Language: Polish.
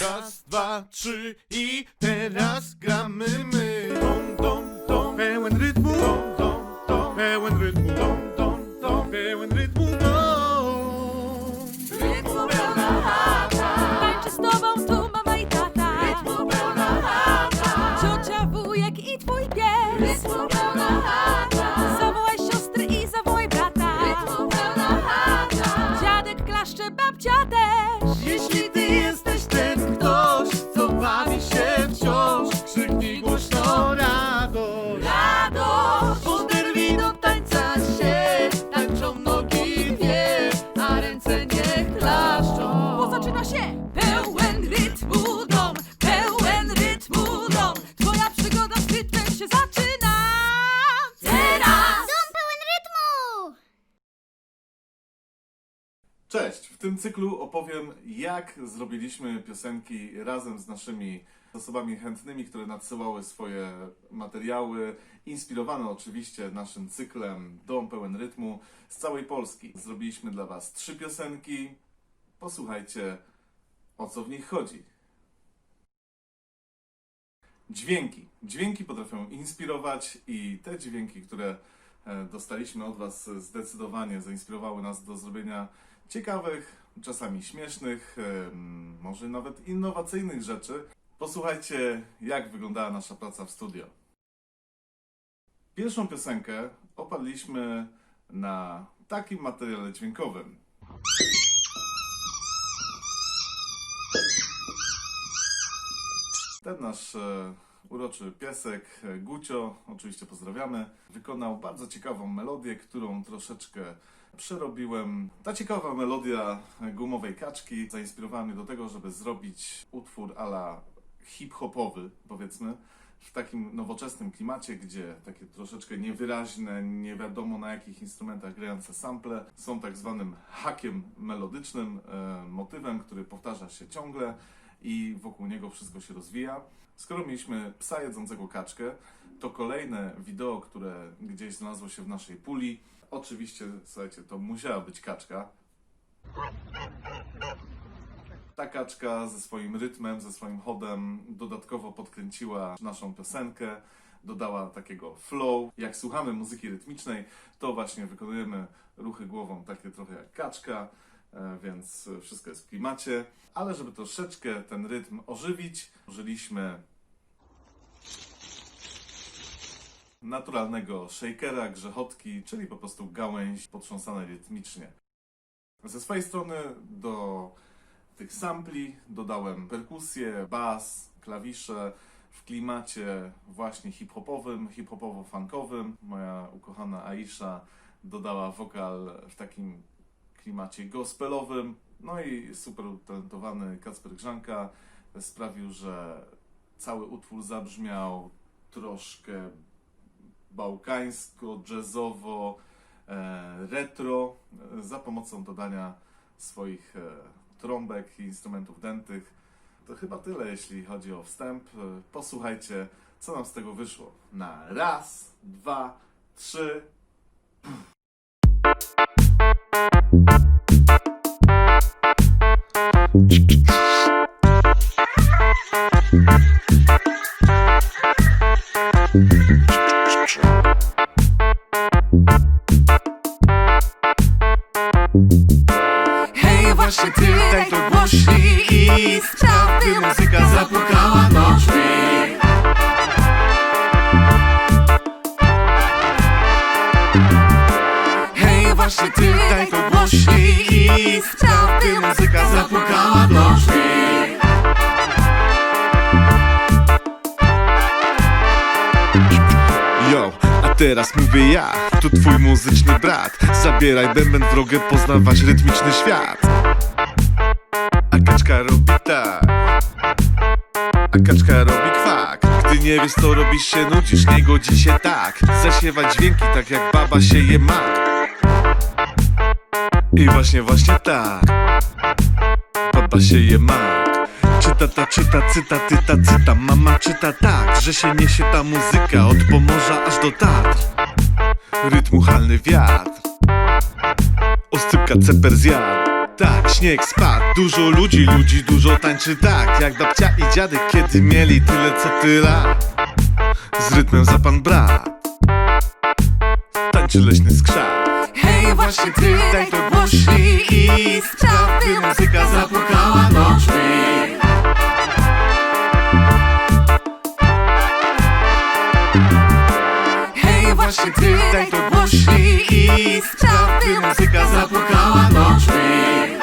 Raz, dwa, trzy i teraz gramy my. Dom, dom, dom. Pełen rytmu. Dom, dom, dom. Pełen rytmu. Dom, dom, dom. Pełen rytmu. Dom. Rytmu pełna chata Tańczy z tobą tu mama i tata Rytmu pełna chata Ciocia, wujek i twój pies Rytmu pełna chata Zawołaj siostry i zawołaj brata Rytmu pełna chata Dziadek klaszcze, babcia też Jeśli Cześć! W tym cyklu opowiem, jak zrobiliśmy piosenki razem z naszymi osobami chętnymi, które nadsyłały swoje materiały, inspirowane oczywiście naszym cyklem Dom pełen rytmu z całej Polski. Zrobiliśmy dla Was trzy piosenki. Posłuchajcie, o co w nich chodzi. Dźwięki. Dźwięki potrafią inspirować i te dźwięki, które e, dostaliśmy od Was, zdecydowanie zainspirowały nas do zrobienia ciekawych, czasami śmiesznych, może nawet innowacyjnych rzeczy. Posłuchajcie, jak wyglądała nasza praca w studio. Pierwszą piosenkę opadliśmy na takim materiale dźwiękowym. Ten nasz e, uroczy piesek, e, Gucio, oczywiście pozdrawiamy, wykonał bardzo ciekawą melodię, którą troszeczkę przerobiłem. Ta ciekawa melodia gumowej kaczki zainspirowała mnie do tego, żeby zrobić utwór ala hip-hopowy, powiedzmy, w takim nowoczesnym klimacie, gdzie takie troszeczkę niewyraźne, nie wiadomo na jakich instrumentach grające sample są tak zwanym hakiem melodycznym, e, motywem, który powtarza się ciągle i wokół niego wszystko się rozwija. Skoro mieliśmy psa jedzącego kaczkę, to kolejne wideo, które gdzieś znalazło się w naszej puli, oczywiście, słuchajcie, to musiała być kaczka. Ta kaczka ze swoim rytmem, ze swoim chodem dodatkowo podkręciła naszą piosenkę, dodała takiego flow. Jak słuchamy muzyki rytmicznej, to właśnie wykonujemy ruchy głową takie trochę jak kaczka, więc wszystko jest w klimacie. Ale żeby troszeczkę ten rytm ożywić, użyliśmy naturalnego shakera, grzechotki, czyli po prostu gałęź potrząsanej rytmicznie. Ze swojej strony do tych sampli dodałem perkusję, bas, klawisze w klimacie właśnie hip-hopowym, hip-hopowo-funkowym. Moja ukochana Aisha dodała wokal w takim klimacie gospelowym. No i super utalentowany Kacper Grzanka sprawił, że cały utwór zabrzmiał troszkę bałkańsko, jazzowo, e, retro za pomocą dodania swoich e, trąbek i instrumentów dętych. To chyba tyle, jeśli chodzi o wstęp. Posłuchajcie, co nam z tego wyszło. Na raz, dwa, trzy. Hej, właśnie ty, daj to głośniej i sprawdy muzyka zapukała do drzwi. Sprawdy muzyka zapukała do drzwi. A teraz mówię ja, to twój muzyczny brat. Zabieraj bęben w drogę, poznawać rytmiczny świat. A kaczka robi tak. A kaczka robi kwak. Gdy nie wiesz co robisz się nudzisz, nie godzi się tak. Zasiewać dźwięki tak jak baba sieje mak I właśnie, właśnie tak. Baba sieje mak Czyta ta, czyta, cyta, tyta, cyta. Mama czyta tak, że się niesie ta muzyka Od Pomorza aż do Tatr Rytm uchalny wiatr. Oscypka ceper zjadł. Tak, śnieg spadł, dużo ludzi, ludzi dużo tańczy tak Jak babcia i dziadek, kiedy mieli tyle co ty lat Z rytmem za pan brat. Tańczy leśny skrzat Hej, właśnie ty, daj to głośniej i spraw, by muzyka zapukała do drzwi. Hej, właśnie ty, daj to głośniej i spraw, by muzyka zapukała do drzwi.